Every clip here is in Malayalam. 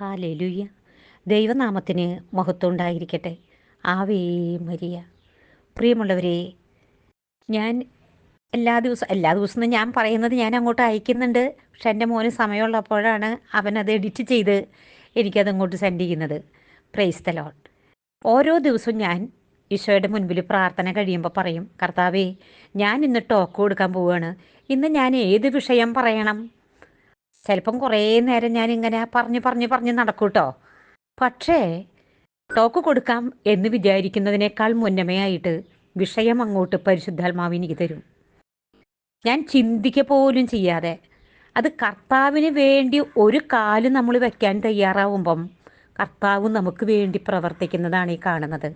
ഹാലേലുയ്യ ദൈവനാമത്തിന് മഹത്വം ഉണ്ടായിരിക്കട്ടെ ആവേ മരിയ. പ്രിയമുള്ളവരെ ഞാൻ എല്ലാ ദിവസവും എല്ലാ ദിവസവും ഞാൻ പറയുന്നത് ഞാൻ അങ്ങോട്ട് അയക്കുന്നുണ്ട്. പക്ഷെ എന്റെ മോന് സമയമുള്ളപ്പോഴാണ് അവനത് എഡിറ്റ് ചെയ്ത് എനിക്കത് അങ്ങോട്ട് സെൻഡ് ചെയ്യുന്നത് പ്രൈസ് ലോഡ് ഓരോ ദിവസവും ഞാൻ ഈശോയുടെ മുൻപിൽ പ്രാർത്ഥന കഴിയുമ്പോൾ പറയും കർത്താവേ ഞാൻ ഇന്ന് ടോക്ക് കൊടുക്കാൻ പോവുകയാണ്. ഇന്ന് ഞാൻ ഏത് വിഷയം പറയണം? ചിലപ്പം കുറേ നേരം ഞാൻ ഇങ്ങനെ പറഞ്ഞു പറഞ്ഞു പറഞ്ഞ് നടക്കൂട്ടോ. പക്ഷേ ടോക്ക് കൊടുക്കാം എന്ന് വിചാരിക്കുന്നതിനേക്കാൾ മുന്നമേ ആയിട്ട് വിഷയം അങ്ങോട്ട് പരിശുദ്ധാത്മാവ് എനിക്ക് തരും. ഞാൻ ചിന്തിക്ക പോലും ചെയ്യാതെ അത് കർത്താവിന് വേണ്ടി ഒരു കാൽ നമ്മൾ വെക്കാൻ തയ്യാറാവുമ്പം കർത്താവ് നമുക്ക് വേണ്ടി പ്രവർത്തിക്കുന്നതാണ് ഈ കാണുന്നത്.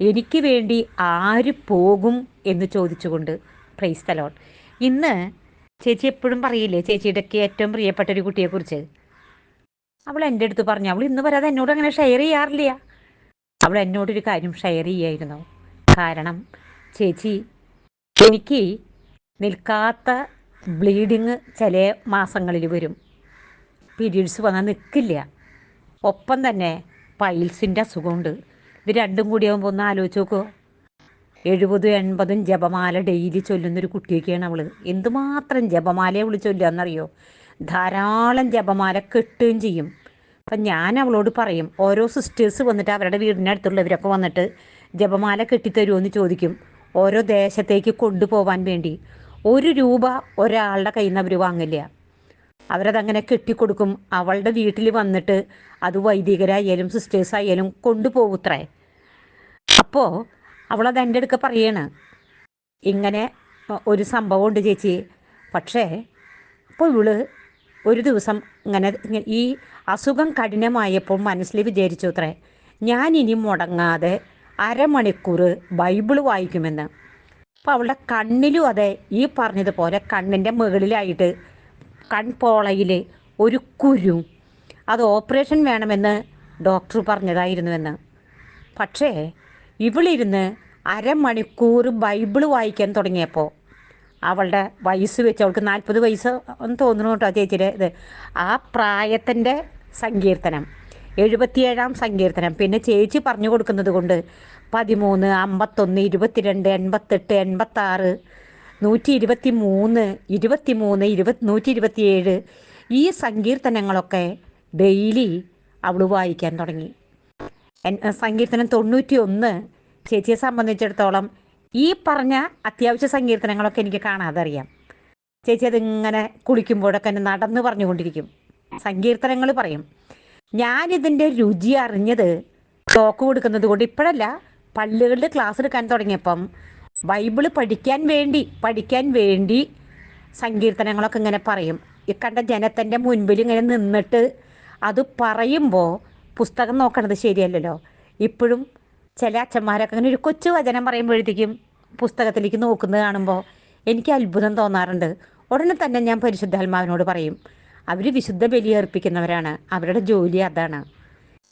എനിക്ക് വേണ്ടി ആര് പോകും എന്ന് ചോദിച്ചുകൊണ്ട് പ്രൈസ് തലോൺ ഇന്ന് ചേച്ചി എപ്പോഴും പറയില്ലേ ചേച്ചിയുടെയൊക്കെ ഏറ്റവും പ്രിയപ്പെട്ട ഒരു കുട്ടിയെക്കുറിച്ച് അവൾ എന്റെ അടുത്ത് പറഞ്ഞു അവൾ ഇന്ന് വരാതെ എന്നോട് അങ്ങനെ ഷെയർ ചെയ്യാറില്ല. അവൾ എന്നോടൊരു കാര്യം ഷെയർ ചെയ്യായിരുന്നു. കാരണം ചേച്ചി എനിക്ക് നിൽക്കാത്ത ബ്ലീഡിങ് ചില മാസങ്ങളിൽ വരും. പീരീഡ്സ് വന്നാൽ നിൽക്കില്ല. ഒപ്പം തന്നെ പൈൽസിന്റെ അസുഖമുണ്ട്. ഇത് രണ്ടും കൂടിയാകുമ്പോൾ ഒന്ന് ആലോചിച്ച് നോക്കുമോ എഴുപതും എൺപതും ജപമാല ഡെയിലി ചൊല്ലുന്നൊരു കുട്ടിയൊക്കെയാണ് അവൾ എന്തുമാത്രം ജപമാലയെ അവൾ ചൊല്ലുകയെന്നറിയോ ധാരാളം ജപമാല കെട്ടുകയും ചെയ്യും. അപ്പം ഞാൻ അവളോട് പറയും ഓരോ സിസ്റ്റേഴ്സ് വന്നിട്ട് അവരുടെ വീടിനടുത്തുള്ളവരൊക്കെ വന്നിട്ട് ജപമാല കെട്ടിത്തരുമോ എന്ന് ചോദിക്കും. ഓരോ ദേശത്തേക്ക് കൊണ്ടുപോകാൻ വേണ്ടി. ഒരു രൂപ ഒരാളുടെ കയ്യിൽ നിന്ന് അവർ വാങ്ങില്ല അവരതങ്ങനെ കെട്ടിക്കൊടുക്കും. അവളുടെ വീട്ടിൽ വന്നിട്ട് അത് വൈദികരായാലും സിസ്റ്റേഴ്സായാലും കൊണ്ടുപോകുത്രേ അപ്പോൾ അവളത് എന്റെ അടുക്ക പറയാണ്. ഇങ്ങനെ ഒരു സംഭവം ഉണ്ട് ചേച്ചി. പക്ഷേ അപ്പോൾ ഇവൾ ഒരു ദിവസം ഇങ്ങനെ ഈ അസുഖം കഠിനമായപ്പോൾ മനസ്സിൽ വിചാരിച്ചു അത്രേ ഞാൻ ഇനി മുടങ്ങാതെ അരമണിക്കൂർ ബൈബിൾ വായിക്കുമെന്ന്. അപ്പോൾ അവളുടെ കണ്ണിലും അതെ ഈ പറഞ്ഞതുപോലെ കണ്ണിന്റെ മുകളിലായിട്ട് കൺപോളയിൽ ഒരു കുരു അത് ഓപ്പറേഷൻ വേണമെന്ന് ഡോക്ടർ പറഞ്ഞതായിരുന്നുവെന്ന്. പക്ഷേ ഇവളിരുന്ന് അരമണിക്കൂർ ബൈബിൾ വായിക്കാൻ തുടങ്ങിയപ്പോൾ അവളുടെ വയസ്സ് വെച്ച് അവൾക്ക് നാൽപ്പത് വയസ്സ് എന്ന് തോന്നുന്നു കേട്ടോ ചേച്ചിയുടെ ഇത്. ആ പ്രായത്തിന്റെ സങ്കീർത്തനം എഴുപത്തിയേഴാം സങ്കീർത്തനം. പിന്നെ ചേച്ചി പറഞ്ഞു കൊടുക്കുന്നത് കൊണ്ട് പതിമൂന്ന് അമ്പത്തൊന്ന് ഇരുപത്തിരണ്ട് എൺപത്തെട്ട് എൺപത്താറ് നൂറ്റി ഇരുപത്തി മൂന്ന് ഇരുപത്തി മൂന്ന് ഇരുപത് നൂറ്റി ഇരുപത്തിയേഴ് ഈ സങ്കീർത്തനങ്ങളൊക്കെ ഡെയിലി അവൾ വായിക്കാൻ തുടങ്ങി. സങ്കീർത്തനം തൊണ്ണൂറ്റി ഒന്ന് ചേച്ചിയെ സംബന്ധിച്ചിടത്തോളം ഈ പറഞ്ഞ അത്യാവശ്യ സങ്കീർത്തനങ്ങളൊക്കെ എനിക്ക് കാണാതെ അറിയാം ചേച്ചി അതിങ്ങനെ കുളിക്കുമ്പോഴൊക്കെ എന്നെ നടന്ന് പറഞ്ഞുകൊണ്ടിരിക്കും. സങ്കീർത്തനങ്ങൾ പറയും. ഞാനിതിന്റെ രുചി അറിഞ്ഞത് ടോക്ക് കൊടുക്കുന്നത് കൊണ്ട് ഇപ്പോഴല്ല പള്ളികളിൽ ക്ലാസ് എടുക്കാൻ തുടങ്ങിയപ്പം ബൈബിൾ പഠിക്കാൻ വേണ്ടി പഠിക്കാൻ വേണ്ടി സങ്കീർത്തനങ്ങളൊക്കെ ഇങ്ങനെ പറയും. ഈ കണ്ട ജനത്തിന്റെ മുൻപിൽ ഇങ്ങനെ നിന്നിട്ട് അത് പറയുമ്പോൾ പുസ്തകം നോക്കണത് ശരിയല്ലല്ലോ. ഇപ്പോഴും ചില അച്ഛന്മാരൊക്കെ അങ്ങനെ ഒരു കൊച്ചു വചനം പറയുമ്പോഴത്തേക്കും പുസ്തകത്തിലേക്ക് നോക്കുന്നത് കാണുമ്പോൾ എനിക്ക് അത്ഭുതം തോന്നാറുണ്ട്. ഉടനെ തന്നെ ഞാൻ പരിശുദ്ധാത്മാവിനോട് പറയും അവർ വിശുദ്ധ ബലി അർപ്പിക്കുന്നവരാണ് അവരുടെ ജോലി അതാണ്.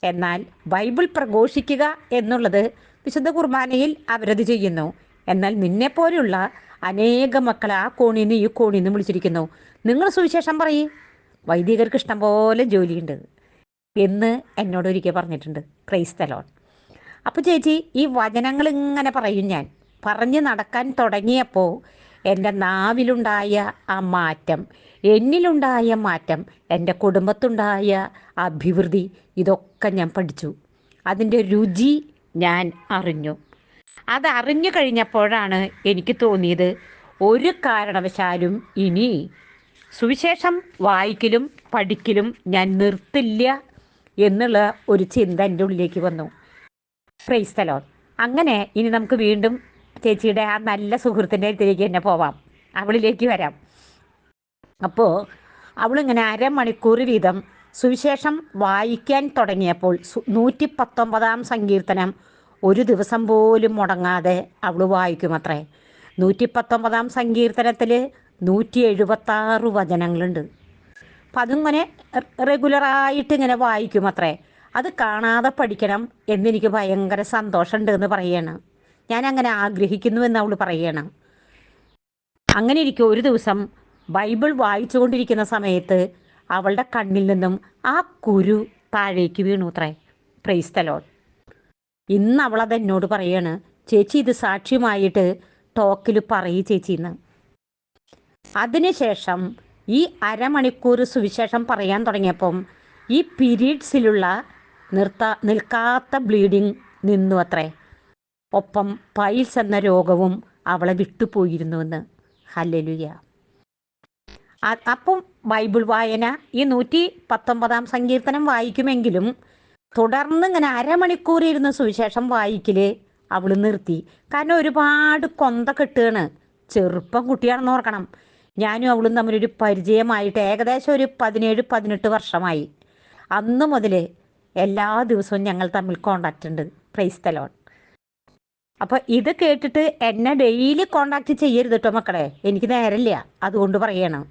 എന്നാൽ ബൈബിൾ പ്രഘോഷിക്കുക എന്നുള്ളത് വിശുദ്ധ കുർബാനയിൽ അവരത് ചെയ്യുന്നു. എന്നാൽ നിന്നെ പോലെയുള്ള അനേക മക്കൾ ആ കോണിൽ നിന്ന് ഈ കോണിൽ നിന്ന് വിളിച്ചിരിക്കുന്നു. നിങ്ങൾ സുവിശേഷം പറയേ. വൈദികർക്ക് ഇഷ്ടം പോലെ ജോലിയുണ്ട്. എന്ന് എന്നോട് ഒരിക്കൽ പറഞ്ഞിട്ടുണ്ട്. ക്രൈസ് തലോൺ അപ്പോൾ ചേച്ചി ഈ വചനങ്ങൾ ഇങ്ങനെ പറയും ഞാൻ. പറഞ്ഞ് നടക്കാൻ തുടങ്ങിയപ്പോൾ എന്റെ നാവിലുണ്ടായ ആ മാറ്റം എന്നിലുണ്ടായ മാറ്റം എന്റെ കുടുംബത്തുണ്ടായ അഭിവൃദ്ധി ഇതൊക്കെ ഞാൻ പഠിച്ചു. അതിന്റെ രുചി ഞാൻ അറിഞ്ഞു. അത് അറിഞ്ഞു കഴിഞ്ഞപ്പോഴാണ് എനിക്ക് തോന്നിയത് ഒരു കാരണവശാലും ഇനി സുവിശേഷം വായിക്കലും പഠിക്കലും ഞാൻ നിർത്തില്ല എന്നുള്ള ഒരു ചിന്ത എന്റെ ഉള്ളിലേക്ക് വന്നു. പ്രൈസ് തലോൺ അങ്ങനെ ഇനി നമുക്ക് വീണ്ടും ചേച്ചിയുടെ ആ നല്ല സുഹൃത്തിന്റെ അടുത്തേക്ക് തന്നെ പോവാം. അവളിലേക്ക് വരാം. അപ്പോൾ അവളിങ്ങനെ അരമണിക്കൂർ വീതം സുവിശേഷം വായിക്കാൻ തുടങ്ങിയപ്പോൾ നൂറ്റി പത്തൊമ്പതാം സങ്കീർത്തനം ഒരു ദിവസം പോലും മുടങ്ങാതെ അവൾ വായിക്കുമത്രേ. നൂറ്റി പത്തൊമ്പതാം സങ്കീർത്തനത്തിൽ നൂറ്റി എഴുപത്താറ് വചനങ്ങളുണ്ട്. അപ്പം അതിങ്ങനെ റെഗുലറായിട്ട് ഇങ്ങനെ വായിക്കും അത്രേ. അത് കാണാതെ പഠിക്കണം എന്നെനിക്ക് ഭയങ്കര സന്തോഷമുണ്ട് എന്ന് പറയണം. ഞാൻ അങ്ങനെ ആഗ്രഹിക്കുന്നു എന്ന് അവൾ പറയണം. അങ്ങനെ ഇരിക്കും ഒരു ദിവസം ബൈബിൾ വായിച്ചുകൊണ്ടിരിക്കുന്ന സമയത്ത് അവളുടെ കണ്ണിൽ നിന്നും ആ കുരു താഴേക്ക് വീണു അത്രേ. പ്രൈസ്തലോൾ ഇന്ന് അവളത് എന്നോട് പറയാണ് ചേച്ചി ഇത് സാക്ഷ്യമായിട്ട് ടോക്കിൽ പറയൂ ചേച്ചിന്ന് അതിനുശേഷം ഈ അരമണിക്കൂർ സുവിശേഷം പറയാൻ തുടങ്ങിയപ്പം ഈ പീരീഡ്സിലുള്ള നിർത്ത നിൽക്കാത്ത ബ്ലീഡിങ് നിന്നു അത്രേ. ഒപ്പം പൈൽസ് എന്ന രോഗവും അവളെ വിട്ടുപോയിരുന്നുവെന്ന്. ഹല്ലലുയ. അപ്പം ബൈബിൾ വായന ഈ നൂറ്റി പത്തൊമ്പതാം സങ്കീർത്തനം വായിക്കുമെങ്കിലും തുടർന്ന് ഇങ്ങനെ അരമണിക്കൂർ ഇരുന്ന് സുവിശേഷം വായിക്കൽ അവൾ നിർത്തി. കാരണം ഒരുപാട് കൊന്ത കെട്ടുകയാണ്. ചെറുപ്പം കുട്ടിയാണെന്ന് ഓർക്കണം. ഞാനും അവളും തമ്മിലൊരു പരിചയമായിട്ട് ഏകദേശം ഒരു പതിനേഴ് പതിനെട്ട് വർഷമായി. അന്ന് മുതൽ എല്ലാ ദിവസവും ഞങ്ങൾ തമ്മിൽ കോണ്ടാക്റ്റ് ഉണ്ട് പ്രൈസ് തലോൺ അപ്പോൾ ഇത് കേട്ടിട്ട് എന്നെ ഡെയിലി കോണ്ടാക്ട് ചെയ്യരുത് കേട്ടോ മക്കളെ. എനിക്ക് നേരമില്ല അതുകൊണ്ട് പറയണം.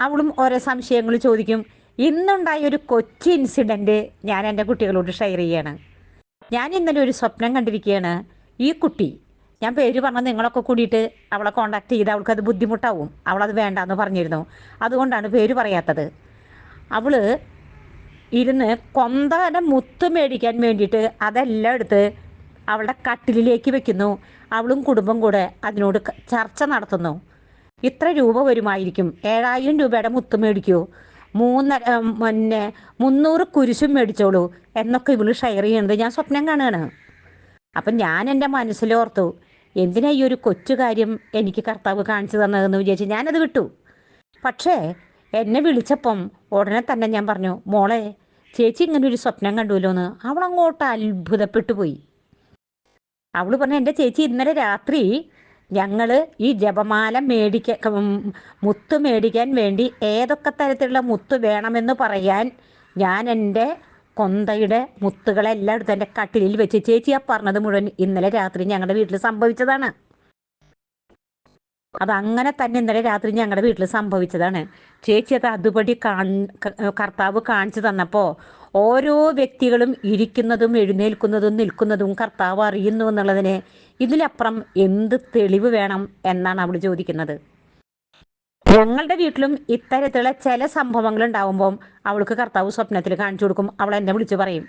അവളും ഓരോ സംശയങ്ങൾ ചോദിക്കും. ഇന്നുണ്ടായ ഒരു കൊച്ചു ഇൻസിഡന്റ് ഞാൻ എന്റെ കുട്ടികളോട് ഷെയർ ചെയ്യാണ്. ഞാൻ ഇന്നലെ ഒരു സ്വപ്നം കണ്ടിരിക്കുകയാണ് ഈ കുട്ടി ഞാൻ പേര് പറഞ്ഞ നിങ്ങളൊക്കെ കൂടിയിട്ട് അവളെ കോണ്ടാക്ട് ചെയ്ത് അവൾക്ക് അത് ബുദ്ധിമുട്ടാവും. അവളത് വേണ്ടാന്ന് പറഞ്ഞിരുന്നു. അതുകൊണ്ടാണ് പേര് പറയാത്തത്. അവൾ ഇരുന്ന് കൊന്തയുടെ മുത്ത് മേടിക്കാൻ വേണ്ടിയിട്ട് അതെല്ലാം എടുത്ത് അവളുടെ കട്ടിലിലേക്ക് വെക്കുന്നു. അവളും കുടുംബം കൂടെ അതിനോട് ചർച്ച നടത്തുന്നു. ഇത്ര രൂപ വരുമായിരിക്കും. ഏഴായിരം രൂപയുടെ മുത്ത് മേടിക്കൂ. മൂന്നര പിന്നെ മുന്നൂറ് കുരിശും മേടിച്ചോളൂ എന്നൊക്കെ ഇവൾ ഷെയർ ചെയ്യണത് ഞാൻ സ്വപ്നം കാണുകയാണ്. അപ്പം ഞാൻ എന്റെ മനസ്സിലോർത്തു എന്തിനാ ഈ ഒരു കൊച്ചു കാര്യം എനിക്ക് കർത്താവ് കാണിച്ചു തന്നതെന്ന് വിചാരിച്ച് ഞാനത് വിട്ടു. പക്ഷേ എന്നെ വിളിച്ചപ്പം ഉടനെ തന്നെ ഞാൻ പറഞ്ഞു മോളെ ചേച്ചി ഇങ്ങനെ ഒരു സ്വപ്നം കണ്ടുവല്ലോ എന്ന്. അവൾ അങ്ങോട്ട് അത്ഭുതപ്പെട്ടു പോയി. അവൾ പറഞ്ഞു എന്റെ ചേച്ചി ഇന്നലെ രാത്രി ഞങ്ങൾ ഈ ജപമാല മേടിക്ക മുത്ത് മേടിക്കാൻ വേണ്ടി ഏതൊക്കെ തരത്തിലുള്ള മുത്ത് വേണമെന്ന് പറയാൻ ഞാൻ എന്റെ കൊന്തയുടെ മുത്തുകളെല്ലാം എടുത്ത് എന്റെ കട്ടിലിൽ വെച്ച് ചേച്ചി പറഞ്ഞത് മുഴുവൻ ഇന്നലെ രാത്രി ഞങ്ങളുടെ വീട്ടിൽ സംഭവിച്ചതാണ്. അതങ്ങനെ തന്നെ ഇന്നലെ രാത്രി ഞങ്ങളുടെ വീട്ടിൽ സംഭവിച്ചതാണ്. ചേച്ചി അത് അതുപടി കർത്താവ് കാണിച്ചു തന്നപ്പോൾ ഓരോ വ്യക്തികളും ഇരിക്കുന്നതും എഴുന്നേൽക്കുന്നതും നിൽക്കുന്നതും കർത്താവ് അറിയുന്നു എന്നുള്ളതിന് ഇതിലപ്പുറം എന്ത് തെളിവ് വേണം എന്നാണ് അവൾ ചോദിക്കുന്നത്. ഞങ്ങളുടെ വീട്ടിലും ഇത്തരത്തിലുള്ള ചില സംഭവങ്ങൾ ഉണ്ടാവുമ്പോൾ അവൾക്ക് കർത്താവ് സ്വപ്നത്തിൽ കാണിച്ചു കൊടുക്കും. അവൾ എന്നെ വിളിച്ച് പറയും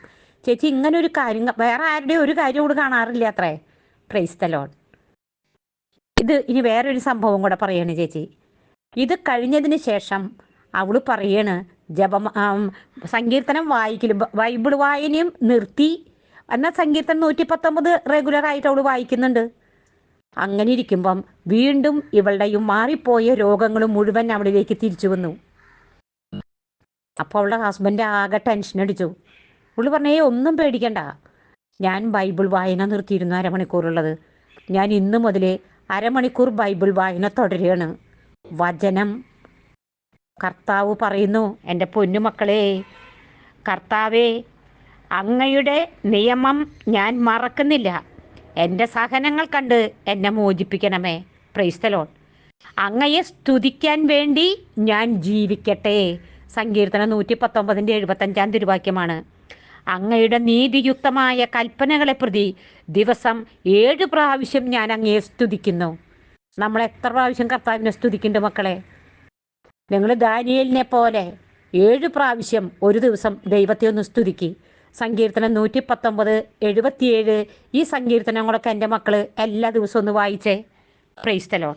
ചേച്ചി ഇങ്ങനെ ഒരു കാര്യം വേറെ ആരുടെയും ഒരു കാര്യം കൂടെ കാണാറില്ല അത്രേ? പ്രൈസ് തലോൺ ഇത് ഇനി വേറൊരു സംഭവം കൂടെ പറയാണ് ചേച്ചി. ഇത് കഴിഞ്ഞതിന് ശേഷം അവൾ പറയാണ് ജപം സങ്കീർത്തനം വായിക്കലും ബൈബിൾ വായനയും നിർത്തി. എന്നാൽ സങ്കീർത്തനം നൂറ്റി പത്തൊമ്പത് റെഗുലറായിട്ട് അവൾ വായിക്കുന്നുണ്ട്. അങ്ങനെ ഇരിക്കുമ്പം വീണ്ടും ഇവളുടെയും മാറിപ്പോയ രോഗങ്ങളും മുഴുവൻ അവളിലേക്ക് തിരിച്ചു വന്നു. അപ്പോൾ അവളുടെ ഹസ്ബൻഡ് ആകെ ടെൻഷൻ അടിച്ചു. പുള്ളി പറഞ്ഞേ ഒന്നും പേടിക്കണ്ട. ഞാൻ ബൈബിൾ വായന നിർത്തിയിരുന്നു അരമണിക്കൂറുള്ളത്. ഞാൻ ഇന്ന് മുതൽ അരമണിക്കൂർ ബൈബിൾ വായന തുടരുകയാണ്. വചനം കർത്താവ് പറയുന്നു എന്റെ പൊന്നുമക്കളെ കർത്താവേ അങ്ങയുടെ നിയമം ഞാൻ മറക്കുന്നില്ല. എന്റെ സഹനങ്ങൾ കണ്ട് എന്നെ മോചിപ്പിക്കണമേ. പ്രൈസ്തലോൺ അങ്ങയെ സ്തുതിക്കാൻ വേണ്ടി ഞാൻ ജീവിക്കട്ടെ. സങ്കീർത്തനം നൂറ്റി പത്തൊമ്പതിന്റെ എഴുപത്തഞ്ചാം തിരുവാക്യമാണ്. അങ്ങയുടെ നീതിയുക്തമായ കൽപ്പനകളെ പ്രതി ദിവസം ഏഴ് പ്രാവശ്യം ഞാൻ അങ്ങയെ സ്തുതിക്കുന്നു. നമ്മൾ എത്ര പ്രാവശ്യം കർത്താവിനെ സ്തുതിക്കുന്നുണ്ട് മക്കളെ? നിങ്ങൾ ദാനിയലിനെ പോലെ ഏഴ് പ്രാവശ്യം ഒരു ദിവസം ദൈവത്തെ ഒന്ന് സ്തുതിക്ക്. സങ്കീർത്തനം നൂറ്റി പത്തൊമ്പത് എഴുപത്തിയേഴ്. ഈ സങ്കീർത്തനങ്ങളൊക്കെ എന്റെ മക്കൾ എല്ലാ ദിവസവും ഒന്ന് വായിച്ചേ. പ്രൈസ്തലോ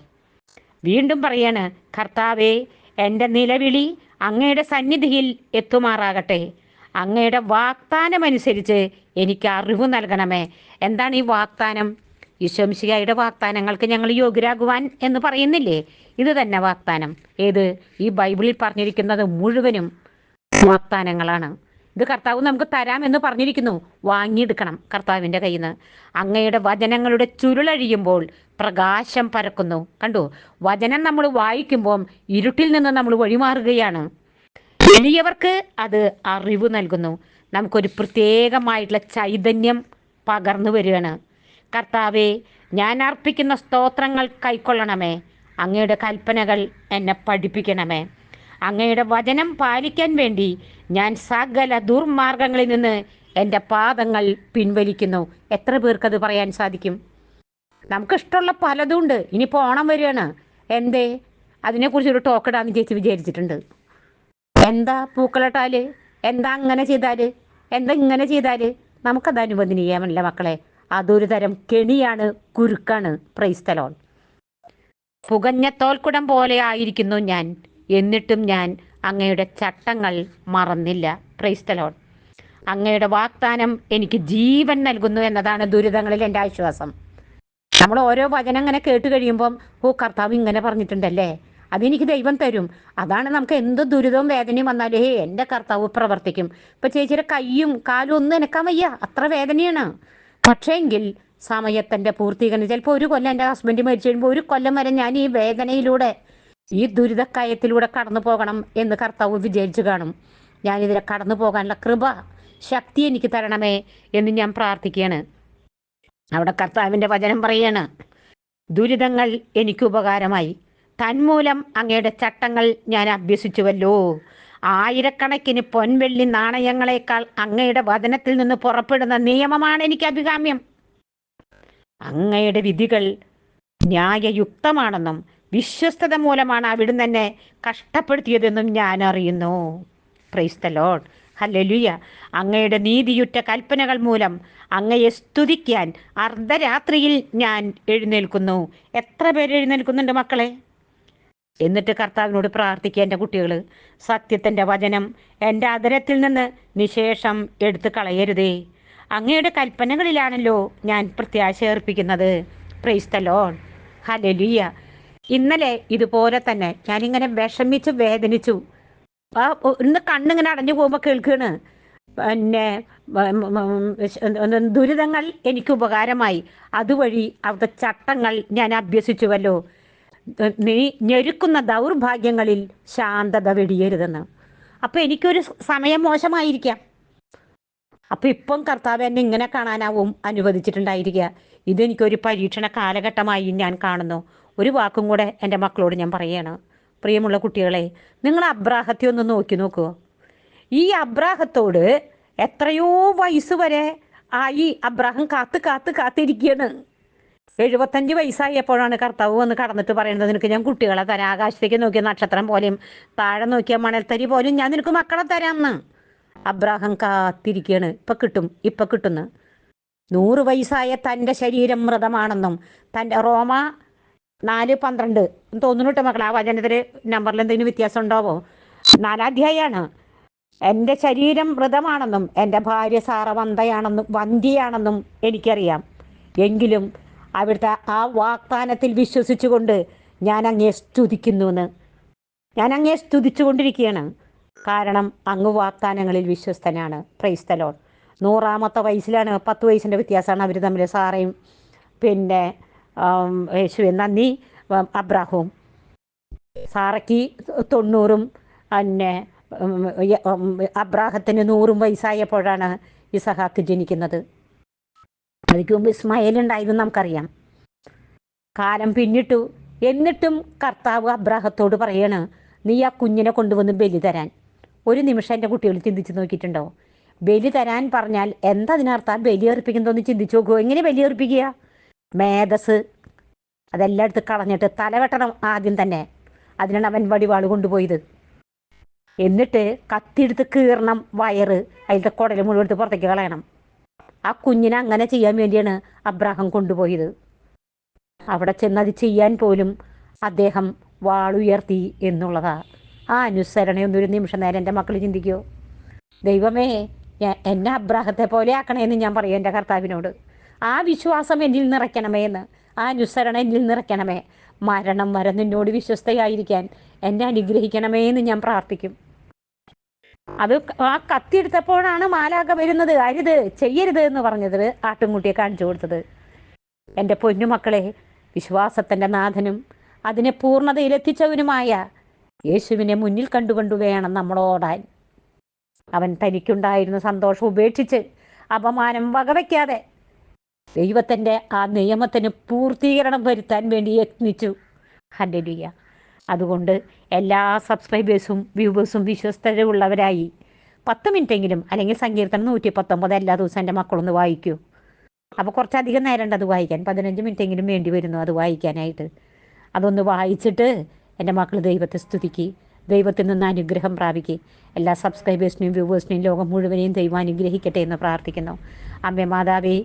വീണ്ടും പറയാണ് കർത്താവേ എന്റെ നിലവിളി അങ്ങയുടെ സന്നിധിയിൽ എത്തുമാറാകട്ടെ. അങ്ങയുടെ വാഗ്ദാനമനുസരിച്ച് എനിക്ക് അറിവ് നൽകണമേ. എന്താണ് ഈ വാഗ്ദാനം? ഈശോമിശിഹായുടെ വാഗ്ദാനങ്ങൾക്ക് ഞങ്ങൾ യോഗ്യരാകുവാൻ എന്ന് പറയുന്നില്ലേ? ഇത് തന്നെ വാഗ്ദാനം. ഏത്? ഈ ബൈബിളിൽ പറഞ്ഞിരിക്കുന്നത് മുഴുവനും വാഗ്ദാനങ്ങളാണ്. ഇത് കർത്താവ് നമുക്ക് തരാം എന്ന് പറഞ്ഞിരിക്കുന്നു. വാങ്ങിയെടുക്കണം കർത്താവിന്റെ കയ്യിൽ നിന്ന് അങ്ങയുടെ വചനങ്ങളുടെ ചുരുളഴിയുമ്പോൾ പ്രകാശം പരക്കുന്നു. കണ്ടു? വചനം നമ്മൾ വായിക്കുമ്പോൾ ഇരുട്ടിൽ നിന്ന് നമ്മൾ വഴിമാറുകയാണ്. എളിയവർക്ക് അത് അറിവ് നൽകുന്നു. നമുക്കൊരു പ്രത്യേകമായിട്ടുള്ള ചൈതന്യം പകർന്നു വരികയാണ്. കർത്താവെ ഞാൻ അർപ്പിക്കുന്ന സ്തോത്രങ്ങൾ കൈക്കൊള്ളണമേ. അങ്ങയുടെ കൽപ്പനകൾ എന്നെ പഠിപ്പിക്കണമേ. അങ്ങയുടെ വചനം പാലിക്കാൻ വേണ്ടി ഞാൻ സകല ദുർമാർഗങ്ങളിൽ നിന്ന് എന്റെ പാദങ്ങൾ പിൻവലിക്കുന്നു. എത്ര പേർക്കത് പറയാൻ സാധിക്കും? നമുക്കിഷ്ടമുള്ള പലതും ഉണ്ട് ഇനിയിപ്പോൾ ഓണം വരികയാണ്. എന്തേ? അതിനെക്കുറിച്ച് ഒരു ടോക്ക് ഇടാന്ന് ചേച്ചി വിചാരിച്ചിട്ടുണ്ട്. എന്താ പൂക്കളട്ടാൽ? എന്താ അങ്ങനെ ചെയ്താൽ എന്താ ഇങ്ങനെ ചെയ്താൽ നമുക്കത് അനുവദനീയമല്ല മക്കളെ. അതൊരു തരം കെണിയാണ് കുരുക്കാണ്. പ്രൈസ്തലോൺ പുകഞ്ഞ തോൽക്കുടം പോലെ ആയിരിക്കുന്നു ഞാൻ. എന്നിട്ടും ഞാൻ അങ്ങയുടെ ചട്ടങ്ങൾ മറന്നില്ല. ക്രൈസ്തലോൺ അങ്ങയുടെ വാഗ്ദാനം എനിക്ക് ജീവൻ നൽകുന്നു എന്നതാണ് ദുരിതങ്ങളിൽ എന്റെ ആശ്വാസം. നമ്മൾ ഓരോ വചനം ഇങ്ങനെ കേട്ട് കഴിയുമ്പം ഓ കർത്താവ് ഇങ്ങനെ പറഞ്ഞിട്ടുണ്ടല്ലേ? അതെനിക്ക് ദൈവം തരും. അതാണ് നമുക്ക് എന്ത് ദുരിതവും വേദനയും വന്നാലും ഹേ എന്റെ കർത്താവ് പ്രവർത്തിക്കും. ഇപ്പൊ ചേച്ചിയുടെ കൈയും കാലും ഒന്നും എനക്കാൻ വയ്യ. അത്ര വേദനയാണ്. പക്ഷേങ്കിൽ സമയത്തിന്റെ പൂർത്തീകരണം ചിലപ്പോൾ ഒരു കൊല്ലം എന്റെ ഹസ്ബൻഡ് മരിച്ചു കഴിയുമ്പോൾ ഒരു കൊല്ലം വരെ ഞാൻ ഈ വേദനയിലൂടെ ഈ ദുരിതക്കയത്തിലൂടെ കടന്നു പോകണം എന്ന് കർത്താവ് വിചാരിച്ചു കാണും. ഞാനിതിനെ കടന്നു പോകാനുള്ള കൃപ ശക്തി എനിക്ക് തരണമേ എന്ന് ഞാൻ പ്രാർത്ഥിക്കുകയാണ്. അവിടെ കർത്താവിന്റെ വചനം പറയാണ് ദുരിതങ്ങൾ എനിക്ക് ഉപകാരമായി. തന്മൂലം അങ്ങയുടെ ചട്ടങ്ങൾ ഞാൻ അഭ്യസിച്ചുവല്ലോ. ആയിരക്കണക്കിന് പൊൻവെള്ളി നാണയങ്ങളെക്കാൾ അങ്ങയുടെ വചനത്തിൽ നിന്ന് പുറപ്പെടുന്ന നിയമമാണ് എനിക്ക് അഭികാമ്യം. അങ്ങയുടെ വിധികൾ ന്യായയുക്തമാണെന്നും വിശ്വസ്തത മൂലമാണ് അവിടുന്ന് തന്നെ കഷ്ടപ്പെടുത്തിയതെന്നും ഞാൻ അറിയുന്നു. പ്രൈസ് ദ ലോഡ് ഹല്ലേലൂയ അങ്ങയുടെ നീതിയുറ്റ കൽപ്പനകൾ മൂലം അങ്ങയെ സ്തുതിക്കാൻ അർദ്ധരാത്രിയിൽ ഞാൻ എഴുന്നേൽക്കുന്നു. എത്ര പേര് എഴുന്നേൽക്കുന്നുണ്ട് മക്കളെ? എന്നിട്ട് കർത്താവിനോട് പ്രാർത്ഥിക്കുക എന്റെ കുട്ടികൾ സത്യത്തിന്റെ വചനം എന്റെ അതരത്തിൽ നിന്ന് നിശേഷം എടുത്തു കളയരുതേ. അങ്ങയുടെ കൽപ്പനകളിലാണല്ലോ ഞാൻ പ്രത്യാശ ഏർപ്പിക്കുന്നത് പ്രൈസ് ദ ലോൺ ഹലലിയ ഇന്നലെ ഇതുപോലെ തന്നെ ഞാനിങ്ങനെ വിഷമിച്ചു വേദനിച്ചു. ഇന്ന് കണ്ണിങ്ങനെ അടഞ്ഞു പോകുമ്പോൾ കേൾക്കുകയാണ് പിന്നെ ദുരിതങ്ങൾ എനിക്ക് ഉപകാരമായി. അതുവഴി അവിടുത്തെ ചട്ടങ്ങൾ ഞാൻ അഭ്യസിച്ചുവല്ലോ. നീ ഞെരുക്കുന്ന ദൗർഭാഗ്യങ്ങളിൽ ശാന്തത വെടിയരുതെന്ന്. അപ്പോൾ എനിക്കൊരു സമയം മോശമായിരിക്കാം. അപ്പോൾ ഇപ്പം കർത്താവ് എന്നെ ഇങ്ങനെ കാണാനാവും അനുവദിച്ചിട്ടുണ്ടായിരിക്കുക. ഇതെനിക്കൊരു പരീക്ഷണ കാലഘട്ടമായി ഞാൻ കാണുന്നു. ഒരു വാക്കും കൂടെ എന്റെ മക്കളോട് ഞാൻ പറയുകയാണ് പ്രിയമുള്ള കുട്ടികളെ നിങ്ങൾ അബ്രാഹത്തെ ഒന്ന് നോക്കി നോക്കുമോ ഈ അബ്രാഹത്തോട് എത്രയോ വയസ്സ് വരെ ആയി അബ്രാഹം കാത്ത് കാത്ത് കാത്തിരിക്കുകയാണ്. എഴുപത്തഞ്ച് വയസ്സായപ്പോഴാണ് കർത്താവ് വന്ന് കടന്നിട്ട് പറയുന്നത് നിനക്ക് ഞാൻ കുട്ടികളെ തരാം. ആകാശത്തേക്ക് നോക്കിയ നക്ഷത്രം പോലെയും താഴെ നോക്കിയ മണൽത്തരി പോലും ഞാൻ നിനക്ക് മക്കളെ തരാമെന്ന്. അബ്രാഹം കാത്തിരിക്കുകയാണ്. ഇപ്പം കിട്ടും ഇപ്പം കിട്ടുന്നു. നൂറ് വയസ്സായ തന്റെ ശരീരം മൃതമാണെന്നും തന്റെ റോമ നാല് പന്ത്രണ്ട്. തോന്നുന്നു കേട്ടോ മക്കളെ ആ വചനത്തിൽ നമ്പറിൽ എന്തെങ്കിലും വ്യത്യാസം ഉണ്ടാവോ നാലാധ്യായാണ്. എന്റെ ശരീരം മൃതമാണെന്നും എന്റെ ഭാര്യ സാറ വന്തയാണെന്നും വന്ധ്യയാണെന്നും എനിക്കറിയാം. എങ്കിലും അവിടുത്തെ ആ വാഗ്ദാനത്തിൽ വിശ്വസിച്ചുകൊണ്ട് ഞാൻ അങ്ങേ സ്തുതിക്കുന്നുവെന്ന്. ഞാൻ അങ്ങേ സ്തുതിച്ചുകൊണ്ടിരിക്കുകയാണ്. കാരണം അങ്ങ് വാഗ്ദാനങ്ങളിൽ വിശ്വസ്തനാണ്. പ്രൈസ്തലോൺ നൂറാമത്തെ വയസ്സിലാണ് പത്ത് വയസ്സിന്റെ വ്യത്യാസമാണ് അവർ തമ്മിൽ സാറയും പിന്നെ യേശുവെ നന്ദി നീ അബ്രാഹവും സാറയ്ക്ക് തൊണ്ണൂറും പിന്നെ അബ്രാഹത്തിന് നൂറും വയസ്സായപ്പോഴാണ് ഇസഹാക്ക് ജനിക്കുന്നത്. അതിക്ക് മുമ്പ് ഇസ്മായിൽ ഉണ്ടായിരുന്നു നമുക്കറിയാം. കാലം പിന്നിട്ടു. എന്നിട്ടും കർത്താവ് അബ്രാഹത്തോട് പറയാണ് നീ ആ കുഞ്ഞിനെ കൊണ്ടുവന്ന് ബലി തരാൻ. ഒരു നിമിഷം എന്റെ കുട്ടികൾ ചിന്തിച്ച് നോക്കിയിട്ടുണ്ടോ ബലി തരാൻ പറഞ്ഞാൽ എന്താ അതിനർത്ഥം? ബലി അർപ്പിക്കുന്നതെന്ന് ചിന്തിച്ചു നോക്കുമോ എങ്ങനെ ബലി അർപ്പിക്കുക? മേധസ് അതെല്ലാം എടുത്ത് കളഞ്ഞിട്ട് തലവെട്ടണം ആദ്യം തന്നെ. അതിനാണ് അവൻ വടിവാൾ കൊണ്ടുപോയത്. എന്നിട്ട് കത്തിയെടുത്ത് കീറണം വയറ് അതിലത്തെ കുടൽ മുഴുവൻ എടുത്ത് പുറത്തേക്ക് കളയണം. ആ കുഞ്ഞിനെ അങ്ങനെ ചെയ്യാൻ വേണ്ടിയാണ് അബ്രാഹം കൊണ്ടുപോയത്. അവിടെ ചെന്ന് അത് ചെയ്യാൻ പോലും അദ്ദേഹം വാളുയർത്തി എന്നുള്ളതാ. ആ അനുസരണയൊന്നും ഒരു നിമിഷം നേരം എന്റെ മക്കൾ ചിന്തിക്കുമോ ദൈവമേ എന്നെ അബ്രാഹത്തെ പോലെ ആക്കണേന്ന് ഞാൻ പറയും എന്റെ കർത്താവിനോട്. ആ വിശ്വാസം എന്നിൽ നിറയ്ക്കണമേ എന്ന്. ആ അനുസരണ എന്നിൽ നിറയ്ക്കണമേ. മരണം വരെ നിന്നോട് വിശ്വസ്തയായിരിക്കാൻ എന്നെ അനുഗ്രഹിക്കണമേ എന്ന് ഞാൻ പ്രാർത്ഥിക്കും. അത് ആ കത്തിയെടുത്തപ്പോഴാണ് മാലാക വരുന്നത്. അരുത് ചെയ്യരുത് എന്ന് പറഞ്ഞത് ആട്ടുംകുട്ടിയെ കാണിച്ചു കൊടുത്തത്. എന്റെ പൊന്നുമക്കളെ വിശ്വാസത്തിന്റെ നാഥനും അതിനെ പൂർണതയിലെത്തിച്ചവനുമായ യേശുവിനെ മുന്നിൽ കണ്ടുകൊണ്ട് വേണം നമ്മളോടാൻ അവൻ തനിക്കുണ്ടായിരുന്ന സന്തോഷം ഉപേക്ഷിച്ച് അപമാനം വകവയ്ക്കാതെ ദൈവത്തിന്റെ ആ നിയമത്തിന് പൂർത്തീകരണം വരുത്താൻ വേണ്ടി യത്നിച്ചു. ഹല്ലേലൂയ. അതുകൊണ്ട് എല്ലാ സബ്സ്ക്രൈബേഴ്സും വ്യൂവേഴ്സും വിശ്വസ്തതയുള്ളവരായി പത്ത് മിനിറ്റെങ്കിലും അല്ലെങ്കിൽ സങ്കീർത്തനം നൂറ്റി പത്തൊമ്പത് എല്ലാ ദിവസവും എന്റെ മക്കളൊന്ന് വായിക്കൂ. അപ്പോൾ കുറച്ചധികം നേരം അത് വായിക്കാൻ. പതിനഞ്ച് മിനിറ്റെങ്കിലും വേണ്ടി വരുന്നു അത് വായിക്കാനായിട്ട്. അതൊന്ന് വായിച്ചിട്ട് എന്റെ മക്കൾ ദൈവത്തെ സ്തുതിക്ക്. ദൈവത്തിൽ നിന്ന് അനുഗ്രഹം പ്രാപിക്കുക എല്ലാ സബ്സ്ക്രൈബേഴ്സിനെയും വ്യൂവേഴ്സിനെയും ലോകം മുഴുവനെയും ദൈവം അനുഗ്രഹിക്കട്ടെ എന്ന് പ്രാർത്ഥിക്കുന്നു. അമ്മേ മാതാവേ